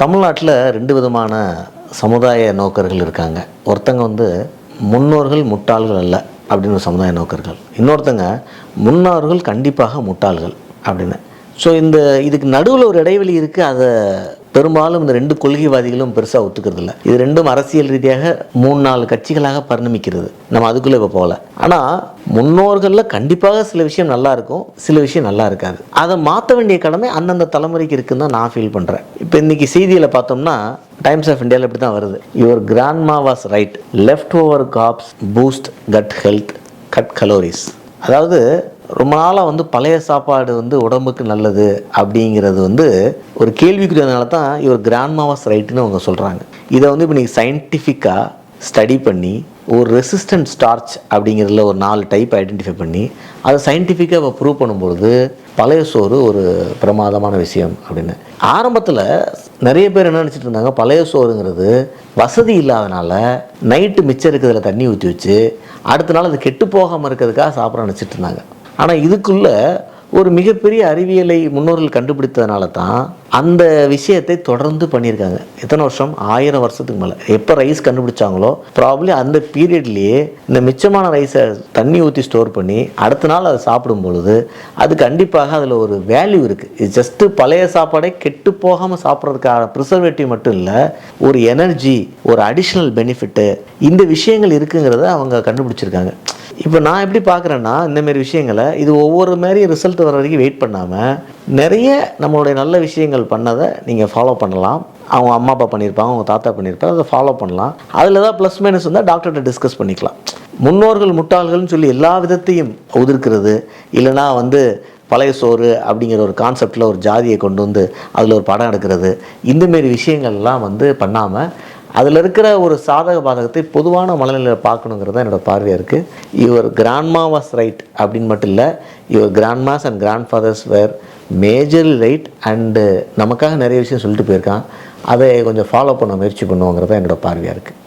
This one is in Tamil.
தமிழ்நாட்டில் ரெண்டு விதமான சமுதாய நோக்கர்கள் இருக்காங்க. ஒருத்தங்க வந்து முன்னோர்கள் முட்டாள்கள் அல்ல அப்படின்னு ஒரு சமுதாய நோக்கர்கள். இன்னொருத்தங்க முன்னோர்கள் கண்டிப்பாக முட்டாள்கள் அப்படின்னு. ஸோ இந்த இதுக்கு நடுவில் ஒரு இடைவெளி இருக்குது அதை பெரும்பாலும் இந்த ரெண்டு கொள்கைவாதிகளும் பெருசாக ஒத்துக்கிறது இல்லை இது ரெண்டும் அரசியல் ரீதியாக மூணு நாலு கட்சிகளாக பரிணமிக்கிறது. நம்ம அதுக்குள்ளே இப்போ போகல. ஆனால் முன்னோர்களில் கண்டிப்பாக சில விஷயம் நல்லா இருக்கும் சில விஷயம் நல்லா இருக்காது. அதை மாற்ற வேண்டிய கடமை அந்தந்த தலைமுறைக்கு இருக்குன்னு தான் நான் ஃபீல் பண்ணுறேன் இப்போ இன்றைக்கி செய்தியில் பார்த்தோம்னா டைம்ஸ் ஆஃப் இந்தியாவில் இப்படி தான் வருது. Your grandma was right left over carbs boost gut health cut calories அதாவது ரொம்ப நாளாக வந்து பழைய சாப்பாடு வந்து உடம்புக்கு நல்லது அப்படிங்கிறது வந்து ஒரு கேள்விக்குரியதுனால தான் இவர் கிராண்ட்மாவாஸ் ரைட்டுன்னு அவங்க சொல்கிறாங்க இதை வந்து இப்போ நீங்கள் சயின்டிஃபிக்காக ஸ்டடி பண்ணி ஒரு ரெசிஸ்டன்ட் ஸ்டார்ச் அப்படிங்கிறதுல ஒரு நாலு டைப் ஐடென்டிஃபை பண்ணி அதை சயின்டிஃபிக்காக இப்போ ப்ரூவ் பண்ணும்பொழுது பழைய சோறு ஒரு பிரமாதமான விஷயம் அப்படின்னு. ஆரம்பத்தில் நிறைய பேர் என்ன நினச்சிட்டு இருந்தாங்க பழைய சோறுங்கிறது வசதி இல்லாதனால நைட்டு மிச்சம் இருக்கிறதுல தண்ணி ஊற்றி வச்சு அடுத்த நாள் அது கெட்டு போகாமல் இருக்கிறதுக்காக சாப்பிட நினச்சிட்டு இருந்தாங்க. ஆனால் இதுக்குள்ளே ஒரு மிகப்பெரிய அறிவியலை முன்னோர்கள் கண்டுபிடித்ததுனால தான் அந்த விஷயத்தை தொடர்ந்து பண்ணியிருக்காங்க. எத்தனை வருஷம்? ஆயிரம் வருஷத்துக்கு மேலே. எப்போ ரைஸ் கண்டுபிடிச்சாங்களோ ப்ராப்ளி அந்த பீரியட்லேயே இந்த மிச்சமான ரைஸை தண்ணி ஊற்றி ஸ்டோர் பண்ணி அடுத்த நாள் அதை சாப்பிடும் பொழுது அது கண்டிப்பாக அதில் ஒரு வேல்யூ இருக்குது இது ஜஸ்ட்டு பழைய சாப்பாடை கெட்டு போகாமல் சாப்பிட்றதுக்கான ப்ரிசர்வேட்டிவ் மட்டும் இல்லை ஒரு எனர்ஜி ஒரு அடிஷ்னல் பெனிஃபிட்டு இந்த விஷயங்கள் இருக்குங்கிறத அவங்க கண்டுபிடிச்சிருக்காங்க. இப்போ நான் எப்படி பார்க்குறேன்னா இந்தமாரி விஷயங்களை இது ஒவ்வொரு மாதிரி ரிசல்ட் வர வரைக்கும் வெயிட் பண்ணாமல் நிறைய நம்மளுடைய நல்ல விஷயங்கள் பண்ணதை நீங்கள் ஃபாலோ பண்ணலாம். அவங்க அம்மா அப்பா பண்ணியிருப்பாங்க அவங்க தாத்தா பண்ணியிருப்பாங்க அதை ஃபாலோ பண்ணலாம். அதில் தான் ப்ளஸ் மைனஸ் இருந்தால் டாக்டர்கிட்ட டிஸ்கஸ் பண்ணிக்கலாம். முன்னோர்கள் முட்டாள்கள்னு சொல்லி எல்லா விதத்தையும் உதிர்க்கிறது. இல்லைனா வந்து பழைய சோறு அப்படிங்கிற ஒரு கான்செப்டில் ஒரு ஜாதியை கொண்டு வந்து அதில் ஒரு படம் எடுக்கிறது. இந்தமாரி விஷயங்கள்லாம் வந்து பண்ணாமல் அதில் இருக்கிற ஒரு சாதக பாதகத்தை பொதுவான மனநிலையில் பார்க்கணுங்கிறது தான் என்னோட பார்வையாக இருக்குது யுவர் கிராண்ட்மா வாஸ் ரைட் அப்படின்னு மட்டும் இல்லை your grandmas and grandfathers were majorly right and நமக்காக நிறைய விஷயம் சொல்லிட்டு போயிருக்கான். அதை கொஞ்சம் ஃபாலோ பண்ண முயற்சி பண்ணுவோங்கிறது தான் என்னோட பார்வையாக இருக்குது